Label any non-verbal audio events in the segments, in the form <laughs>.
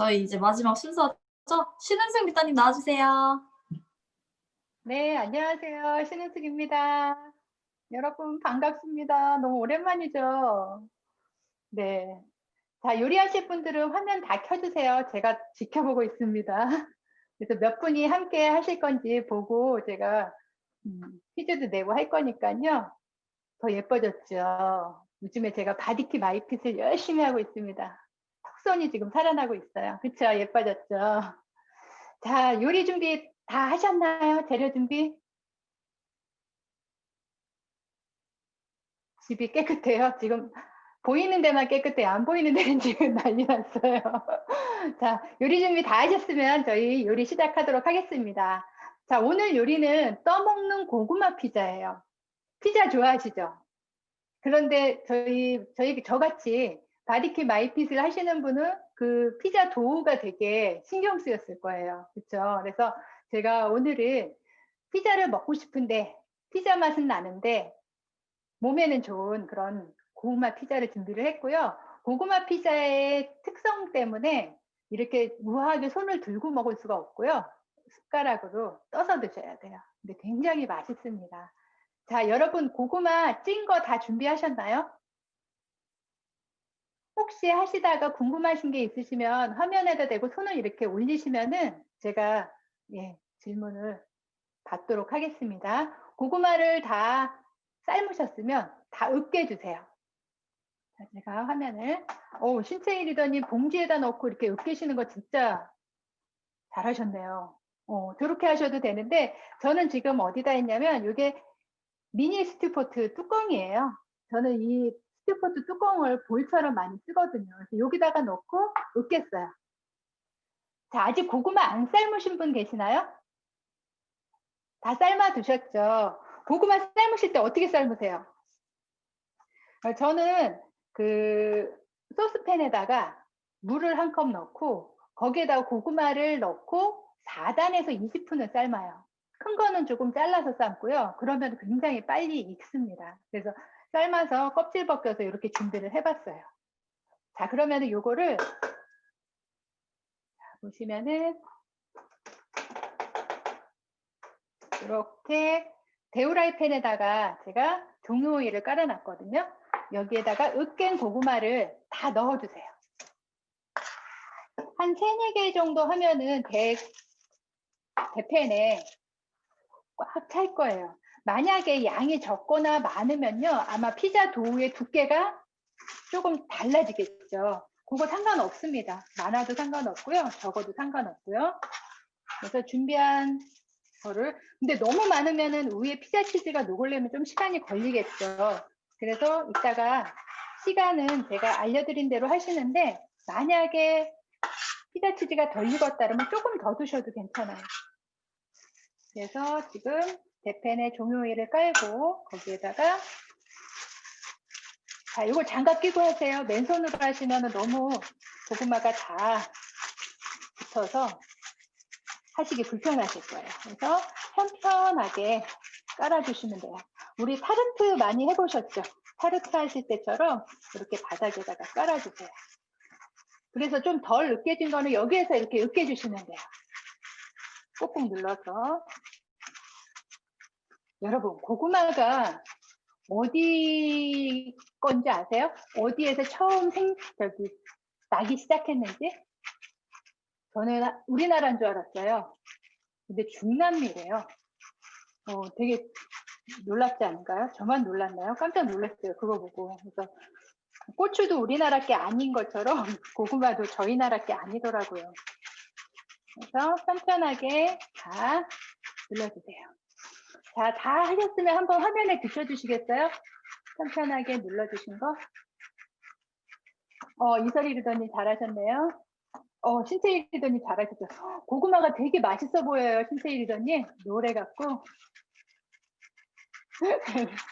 저희 이제 마지막 순서죠? 신은승 리더님 나와주세요. 네, 안녕하세요. 신은숙입니다. 여러분 반갑습니다. 너무 오랜만이죠? 네. 자, 요리하실 분들은 화면 다 켜주세요. 제가 지켜보고 있습니다. <laughs> 그래서 몇 분이 함께 하실 건지 보고 제가 음, 퀴즈도 내고 할 거니까요. 더 예뻐졌죠. 요즘에 제가 바디키 마이핏을 열심히 하고 있습니다. 턱선이 지금 살아나고 있어요. 그쵸? 예뻐졌죠? 자, 요리 준비 다 하셨나요? 재료 준비? 집이 깨끗해요. 지금 보이는 데만 깨끗해요. 안 보이는 데는 <laughs> 지금 난리 났어요. 자, 요리 준비 다 하셨으면 저희 요리 시작하도록 하겠습니다. 자, 오늘 요리는 떠먹는 고구마 피자예요. 피자 좋아하시죠? 그런데 저희, 저희, 저같이 바디큐 마이핏을 하시는 분은 그 피자 도우가 되게 신경 쓰였을 거예요. 그렇죠? 그래서 제가 오늘은 피자를 먹고 싶은데 피자 맛은 나는데 몸에는 좋은 그런 고구마 피자를 준비를 했고요. 고구마 피자의 특성 때문에 이렇게 무하게 손을 들고 먹을 수가 없고요. 숟가락으로 떠서 드셔야 돼요. 근데 굉장히 맛있습니다. 자, 여러분 고구마 찐 거 다 준비하셨나요? 혹시 하시다가 궁금하신 게 있으시면 화면에다 대고 손을 이렇게 올리시면은 제가 예, 질문을 받도록 하겠습니다. 고구마를 다 삶으셨으면 다 으깨주세요. 자, 제가 화면을, 오, 리더님 봉지에다 넣고 이렇게 으깨시는 거 진짜 잘하셨네요. 어, 저렇게 하셔도 되는데, 저는 지금 어디다 했냐면, 이게 미니 스튜포트 뚜껑이에요. 저는 이 스튜포트 뚜껑을 볼처럼 많이 쓰거든요. 그래서 여기다가 넣고 으깼어요. 자, 아직 고구마 안 삶으신 분 계시나요? 다 삶아 두셨죠? 고구마 삶으실 때 어떻게 삶으세요? 어, 저는 그 소스팬에다가 물을 한 컵 넣고 거기에다가 고구마를 넣고 4단에서 20분을 삶아요. 큰 거는 조금 잘라서 삶고요. 그러면 굉장히 빨리 익습니다. 그래서 삶아서 껍질 벗겨서 이렇게 준비를 해봤어요. 자, 그러면은 요거를 보시면은 이렇게 데우라이 팬에다가 제가 종이오일을 깔아놨거든요. 여기에다가 으깬 고구마를 다 넣어주세요. 한 3, 4개 정도 하면은 대, 대팬에 꽉 찰 거예요. 만약에 양이 적거나 많으면요. 아마 피자 도우의 두께가 조금 달라지겠죠. 그거 상관없습니다. 많아도 상관없고요. 적어도 상관없고요. 그래서 준비한 거를 근데 너무 많으면은 위에 피자 치즈가 녹으려면 좀 시간이 걸리겠죠. 그래서 이따가 시간은 제가 알려드린 대로 하시는데 만약에 피자 치즈가 덜 익었다 그러면 조금 더 두셔도 괜찮아요. 그래서 지금 대팬에 종이오일을 깔고 거기에다가 자, 이걸 장갑 끼고 하세요. 맨손으로 하시면 너무 고구마가 다 붙어서 하시기 불편하실 거예요. 그래서 편편하게 깔아주시면 돼요. 우리 타르트 많이 해보셨죠? 타르트 하실 때처럼 이렇게 바닥에다가 깔아주세요. 그래서 좀 덜 으깨진 거는 여기에서 이렇게 으깨주시면 돼요. 꾹꾹 눌러서. 여러분, 고구마가 어디 건지 아세요? 어디에서 처음 생, 저기, 나기 시작했는지? 저는 우리나라인 줄 알았어요. 근데 중남미래요. 어, 되게 놀랍지 않은가요? 저만 놀랐나요? 깜짝 놀랐어요. 그거 보고. 그래서 고추도 우리나라 게 아닌 것처럼 <laughs> 고구마도 저희 나라 게 아니더라고요. 그래서 편편하게 다 눌러주세요. 자, 다 하셨으면 한번 화면에 비춰주시겠어요? 편편하게 눌러주신 거. 어, 이설이 리더님 잘하셨네요. 어, 신채희 리더님 잘하셨죠. 고구마가 되게 맛있어 보여요, 신채희 리더님. 노래 같고. <laughs>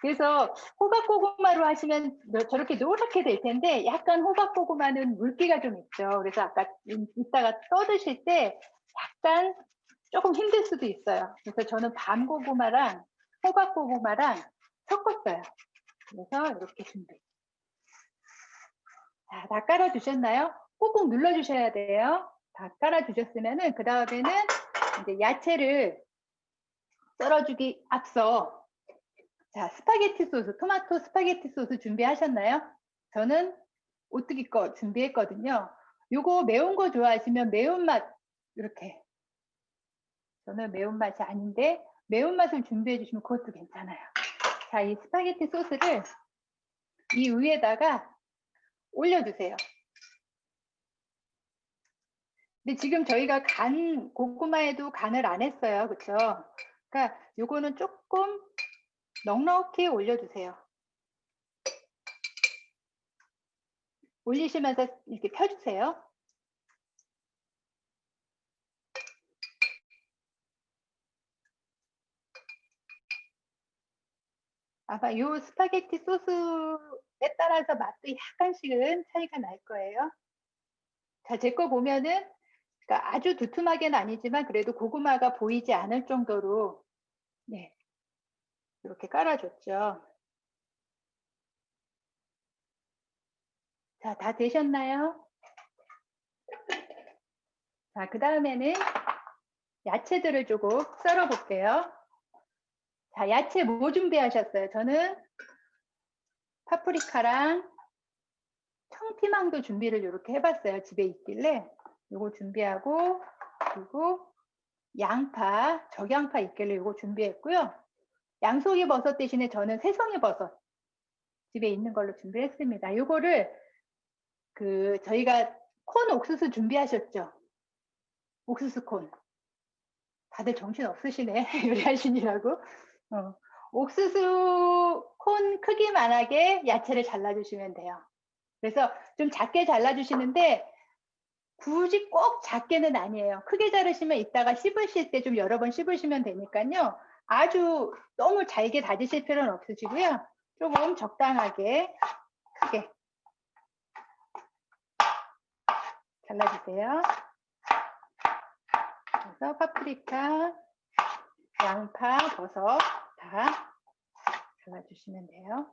그래서 호박고구마로 하시면 저렇게 노랗게 될 텐데 약간 호박고구마는 물기가 좀 있죠. 그래서 아까 이따가 떠드실 때 약간 조금 힘들 수도 있어요. 그래서 저는 밤고구마랑 호박고구마랑 섞었어요. 그래서 이렇게 준비. 자, 다 깔아주셨나요? 꾹꾹 눌러주셔야 돼요. 다 깔아주셨으면은 그 다음에는 이제 야채를 썰어주기 앞서 자 스파게티 소스, 토마토 스파게티 소스 준비하셨나요? 저는 오뚜기 거 준비했거든요. 요거 매운 거 좋아하시면 매운맛 이렇게 저는 매운맛이 아닌데 매운맛을 준비해 주시면 그것도 괜찮아요. 자, 이 스파게티 소스를 이 위에다가 올려주세요. 근데 지금 저희가 간, 고구마에도 간을 안 했어요. 그쵸? 그러니까 요거는 조금 넉넉히 올려주세요. 올리시면서 이렇게 펴주세요. 아마 요 스파게티 소스에 따라서 맛도 약간씩은 차이가 날 거예요. 자, 제 거 보면은 그러니까 아주 두툼하게는 아니지만 그래도 고구마가 보이지 않을 정도로 네, 이렇게 깔아줬죠. 자, 다 되셨나요? 자, 그 다음에는 야채들을 조금 썰어 볼게요. 자, 야채 뭐 준비하셨어요? 저는 파프리카랑 청피망도 준비를 이렇게 해봤어요. 집에 있길래. 요거 준비하고, 그리고 양파, 적양파 있길래 요거 준비했고요. 양송이 버섯 대신에 저는 새송이 버섯 집에 있는 걸로 준비했습니다. 요거를 그 저희가 콘 옥수수 준비하셨죠? 옥수수 콘. 다들 정신 없으시네. <laughs> 요리하시느라고. 어, 옥수수 콘 크기만하게 야채를 잘라주시면 돼요. 그래서 좀 작게 잘라주시는데 굳이 꼭 작게는 아니에요. 크게 자르시면 이따가 씹으실 때 좀 여러 번 씹으시면 되니까요. 아주 너무 잘게 다지실 필요는 없으시고요. 조금 적당하게 크게 잘라주세요. 그래서 파프리카, 양파, 버섯 다 잘라주시면 돼요.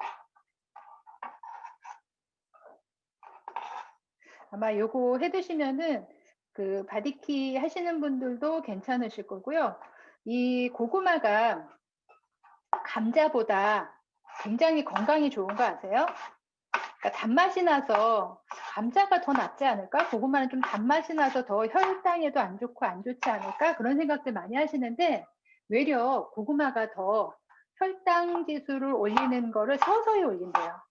아마 요거 해 드시면은 그 바디키 하시는 분들도 괜찮으실 거고요. 이 고구마가 감자보다 굉장히 건강이 좋은 거 아세요? 그러니까 단맛이 나서 감자가 더 낫지 않을까? 고구마는 좀 단맛이 나서 더 혈당에도 안 좋고 안 좋지 않을까? 그런 생각들 많이 하시는데 외려 고구마가 더 혈당 지수를 올리는 거를 서서히 올린대요.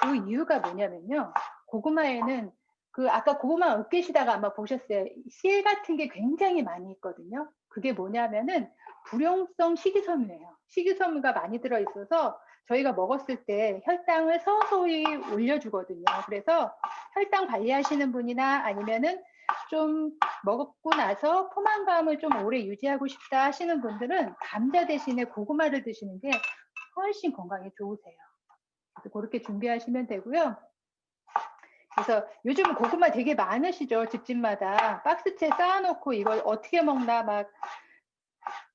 그 이유가 뭐냐면요. 고구마에는 그 아까 고구마 으깨시다가 아마 보셨어요. 실 같은 게 굉장히 많이 있거든요. 그게 뭐냐면은 불용성 식이섬유예요. 식이섬유가 많이 들어 있어서 저희가 먹었을 때 혈당을 서서히 올려주거든요. 그래서 혈당 관리하시는 분이나 아니면은 좀 먹고 나서 포만감을 좀 오래 유지하고 싶다 하시는 분들은 감자 대신에 고구마를 드시는 게 훨씬 건강에 좋으세요. 그렇게 준비하시면 되고요. 그래서 요즘 고구마 되게 많으시죠 집집마다. 박스채 쌓아놓고 이걸 어떻게 먹나 막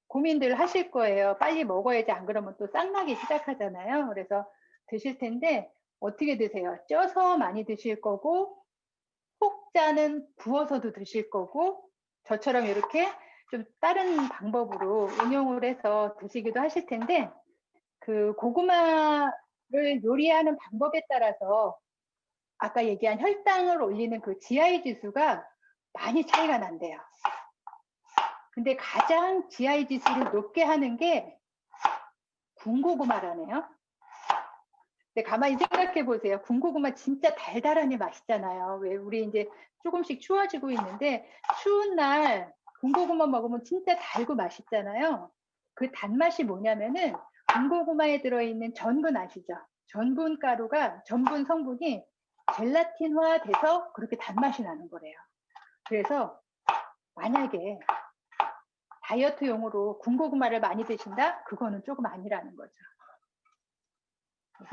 고민들 하실 거예요. 빨리 먹어야지. 안 그러면 또 쌍나기 시작하잖아요. 그래서 드실 텐데 어떻게 드세요? 쪄서 많이 드실 거고 혹자는 구워서도 드실 거고 저처럼 이렇게 좀 다른 방법으로 응용을 해서 드시기도 하실 텐데 그 고구마를 요리하는 방법에 따라서 아까 얘기한 혈당을 올리는 그 GI 지수가 많이 차이가 난대요. 근데 가장 GI 지수를 높게 하는 게 군고구마라네요. 근데 가만히 생각해 보세요. 군고구마 진짜 달달하니 맛있잖아요. 왜 우리 이제 조금씩 추워지고 있는데 추운 날 군고구마 먹으면 진짜 달고 맛있잖아요. 그 단맛이 뭐냐면은 군고구마에 들어있는 전분 아시죠? 전분 가루가 전분 성분이 젤라틴화 돼서 그렇게 단맛이 나는 거래요. 그래서 만약에 다이어트용으로 군고구마를 많이 드신다? 그거는 조금 아니라는 거죠.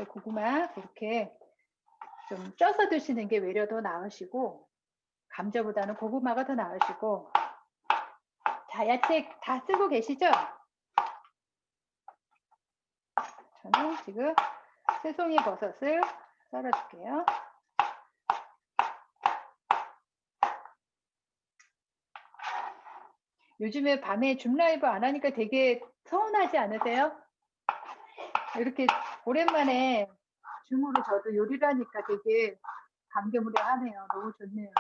고구마 그렇게 좀 쪄서 드시는 게 외려 도 나으시고 감자보다는 고구마가 더 나으시고 자 야채 다 쓰고 계시죠? 저는 지금 새송이 버섯을 썰어줄게요. 요즘에 밤에 줌 라이브 안 하니까 되게 서운하지 않으세요? 이렇게 오랜만에 줌으로 저도 요리를 하니까 되게 감개무량하네요. 너무 좋네요.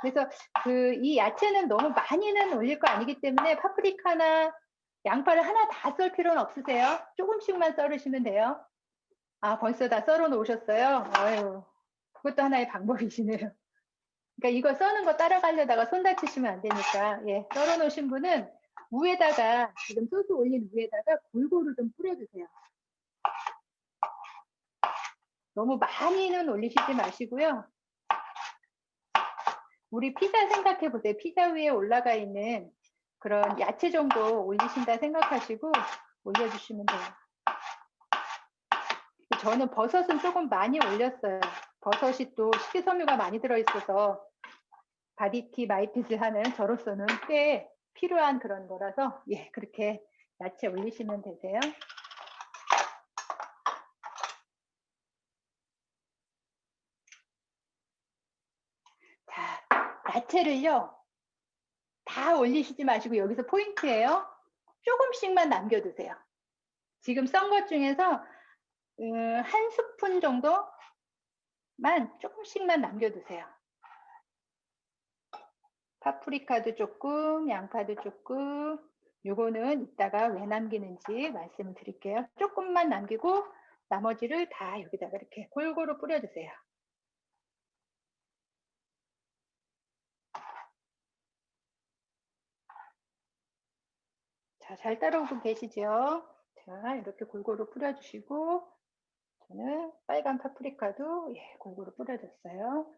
그래서 그 이 야채는 너무 많이는 올릴 거 아니기 때문에 파프리카나 양파를 하나 다 썰 필요는 없으세요. 조금씩만 썰으시면 돼요. 아, 벌써 다 썰어 놓으셨어요? 아유, 그것도 하나의 방법이시네요. 그러니까 이거 써는 거 따라가려다가 손 다치시면 안 되니까, 예, 썰어 놓으신 분은 위에다가, 지금 소스 올린 위에다가 골고루 좀 뿌려주세요. 너무 많이는 올리시지 마시고요. 우리 피자 생각해 보세요. 피자 위에 올라가 있는 그런 야채 정도 올리신다 생각하시고 올려주시면 돼요. 저는 버섯은 조금 많이 올렸어요. 버섯이 또 식이섬유가 많이 들어있어서 바디티 마이피스 하는 저로서는 꽤 필요한 그런 거라서 예 그렇게 야채 올리시면 되세요. 자, 야채를요 다 올리시지 마시고 여기서 포인트예요. 조금씩만 남겨두세요. 지금 썬 것 중에서 음, 한 스푼 정도만 조금씩만 남겨두세요. 파프리카도 조금, 양파도 조금. 요거는 이따가 왜 남기는지 말씀을 드릴게요. 조금만 남기고 나머지를 다 여기다가 이렇게 골고루 뿌려주세요. 자, 잘 따라오고 계시죠? 자, 이렇게 골고루 뿌려주시고, 저는 빨간 파프리카도 예, 골고루 뿌려줬어요.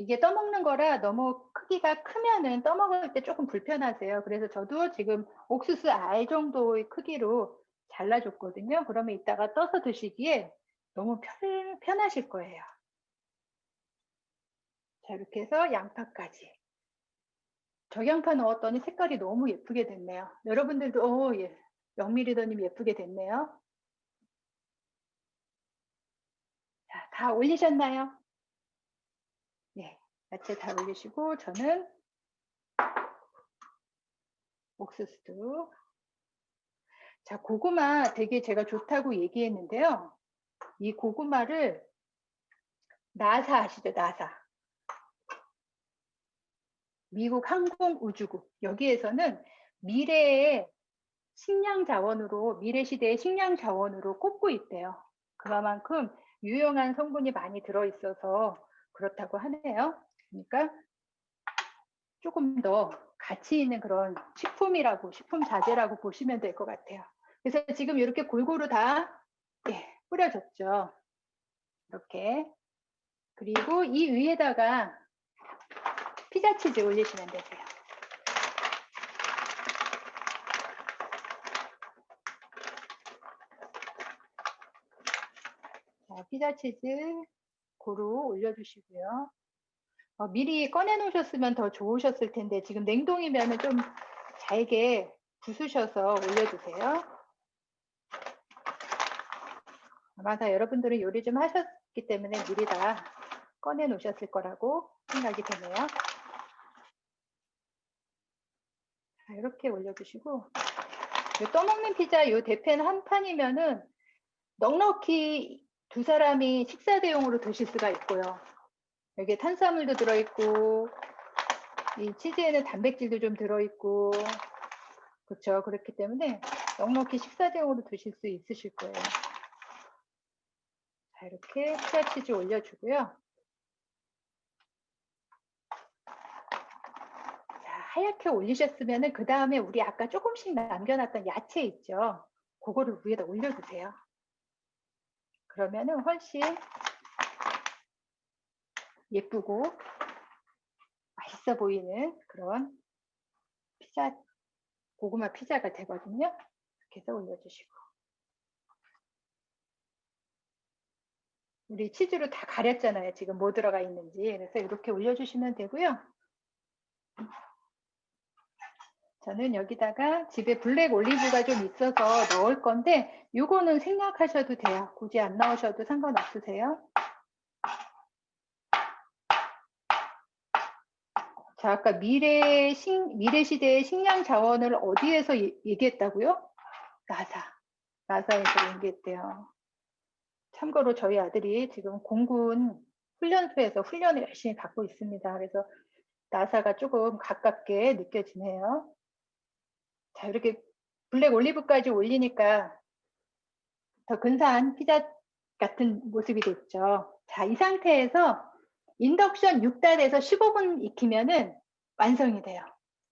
이게 떠먹는 거라 너무 크기가 크면은 떠먹을 때 조금 불편하세요. 그래서 저도 지금 옥수수 알 정도의 크기로 잘라줬거든요. 그러면 이따가 떠서 드시기에 너무 편, 편하실 거예요. 자, 이렇게 해서 양파까지. 적양파 넣었더니 색깔이 너무 예쁘게 됐네요. 여러분들도 오, 예. 영미리더님 예쁘게 됐네요. 자, 다 올리셨나요? 네, 야채 다 올리시고 저는 옥수수도 자, 고구마 되게 제가 좋다고 얘기했는데요. 이 고구마를 나사 아시죠? 나사. 미국 항공우주국 여기에서는 미래의 식량 자원으로 미래 시대의 식량 자원으로 꼽고 있대요. 그만큼 유용한 성분이 많이 들어 있어서 그렇다고 하네요. 그러니까 조금 더 가치 있는 그런 식품이라고 식품 자재라고 보시면 될 것 같아요. 그래서 지금 이렇게 골고루 다 예, 뿌려줬죠. 이렇게 그리고 이 위에다가 피자 치즈 올리시면 되세요. 자, 피자 치즈 고루 올려주시고요. 어, 미리 꺼내 놓으셨으면 더 좋으셨을 텐데 지금 냉동이면 좀 잘게 부수셔서 올려주세요. 아마 다 여러분들은 요리 좀 하셨기 때문에 미리 다 꺼내 놓으셨을 거라고 생각이 되네요. 자, 이렇게 올려주시고 요 떠먹는 피자 요 대패는 한 판이면은 넉넉히 두 사람이 식사 대용으로 드실 수가 있고요. 여기에 탄수화물도 들어있고 이 치즈에는 단백질도 좀 들어있고 그렇죠. 그렇기 때문에 넉넉히 식사 대용으로 드실 수 있으실 거예요. 자 이렇게 피자 치즈 올려주고요. 하얗게 올리셨으면 그 다음에 우리 아까 조금씩 남겨놨던 야채 있죠. 그거를 위에다 올려주세요. 그러면은 훨씬 예쁘고 맛있어 보이는 그런 피자, 고구마 피자가 되거든요. 해서 올려주시고. 우리 치즈로 다 가렸잖아요. 지금 뭐 들어가 있는지. 그래서 이렇게 올려주시면 되고요. 저는 여기다가 집에 블랙 올리브가 좀 있어서 넣을 건데 요거는 생략하셔도 돼요. 굳이 안 넣으셔도 상관없으세요. 자, 아까 미래 식, 미래 시대의 식량 자원을 어디에서 예- 얘기했다고요? 나사. 나사에서 얘기했대요. 참고로 저희 아들이 지금 공군 훈련소에서 훈련을 열심히 받고 있습니다. 그래서 나사가 조금 가깝게 느껴지네요. 자, 이렇게 블랙 올리브까지 올리니까 더 근사한 피자 같은 모습이 됐죠. 자, 이 상태에서 인덕션 6단에서 15분 익히면은 완성이 돼요.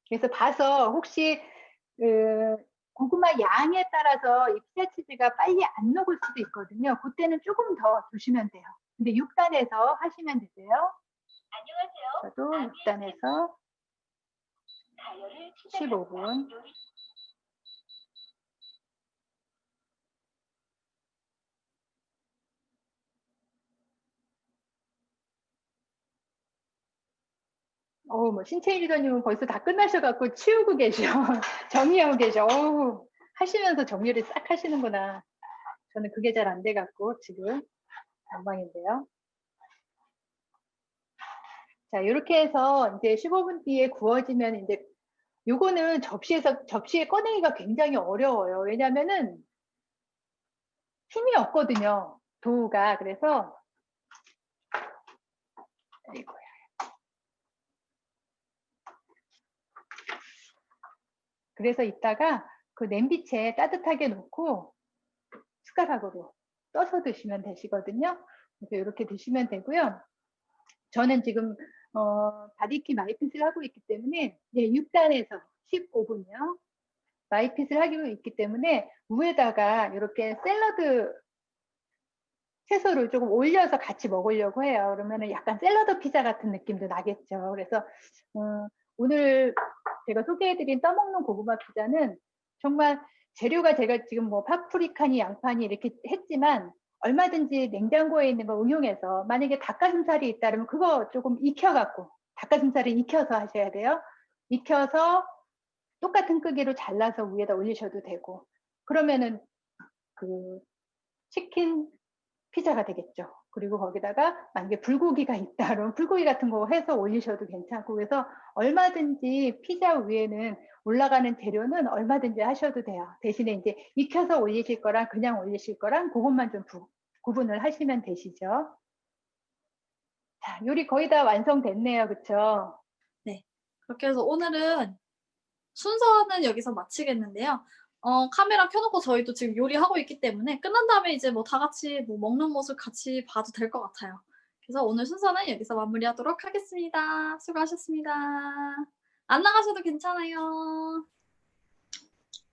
그래서 봐서 혹시 그 고구마 양에 따라서 이 피자 치즈가 빨리 안 녹을 수도 있거든요. 그때는 조금 더 두시면 돼요. 근데 6단에서 하시면 되세요. 안녕하세요. 저도 6단에서 다이어를 15분. 어우, 뭐, 신채일 리더님은 벌써 다 끝나셔갖고 치우고 계셔. <laughs> 정리하고 계셔. 어우, 하시면서 정리를 싹 하시는구나. 저는 그게 잘 안 돼갖고 지금 엉망인데요. 자, 이렇게 해서 이제 15분 뒤에 구워지면 이제 요거는 접시에서, 접시에 꺼내기가 굉장히 어려워요. 왜냐면은 힘이 없거든요. 도우가. 그래서, 아이고야. 그래서 이따가 그 냄비채에 따뜻하게 놓고 숟가락으로 떠서 드시면 되시거든요. 그래서 이렇게 드시면 되고요. 저는 지금 어, 바디키 마이핏을 하고 있기 때문에 네, 6단에서 15분이요. 마이핏을 하고 있기 때문에 위에다가 이렇게 샐러드 채소를 조금 올려서 같이 먹으려고 해요. 그러면은 약간 샐러드 피자 같은 느낌도 나겠죠. 그래서 어, 오늘 제가 소개해드린 떠먹는 고구마 피자는 정말 재료가 제가 지금 뭐 파프리카니 양파니 이렇게 했지만 얼마든지 냉장고에 있는 거 응용해서 만약에 닭가슴살이 있다면 그거 조금 익혀갖고 닭가슴살을 익혀서 하셔야 돼요. 익혀서 똑같은 크기로 잘라서 위에다 올리셔도 되고 그러면은 그 치킨 피자가 되겠죠. 그리고 거기다가 만약에 불고기가 있다 그러면 <laughs> 불고기 같은 거 해서 올리셔도 괜찮고 그래서 얼마든지 피자 위에는 올라가는 재료는 얼마든지 하셔도 돼요. 대신에 이제 익혀서 올리실 거랑 그냥 올리실 거랑 그것만 좀 부- 구분을 하시면 되시죠. 자, 요리 거의 다 완성됐네요. 그쵸? 그렇게 해서 오늘은 순서는 여기서 마치겠는데요. 어, 카메라 켜놓고 저희도 지금 요리하고 있기 때문에 끝난 다음에 이제 뭐 다 같이 뭐 먹는 모습 같이 봐도 될 것 같아요. 그래서 오늘 순서는 여기서 마무리하도록 하겠습니다. 수고하셨습니다. 안 나가셔도 괜찮아요.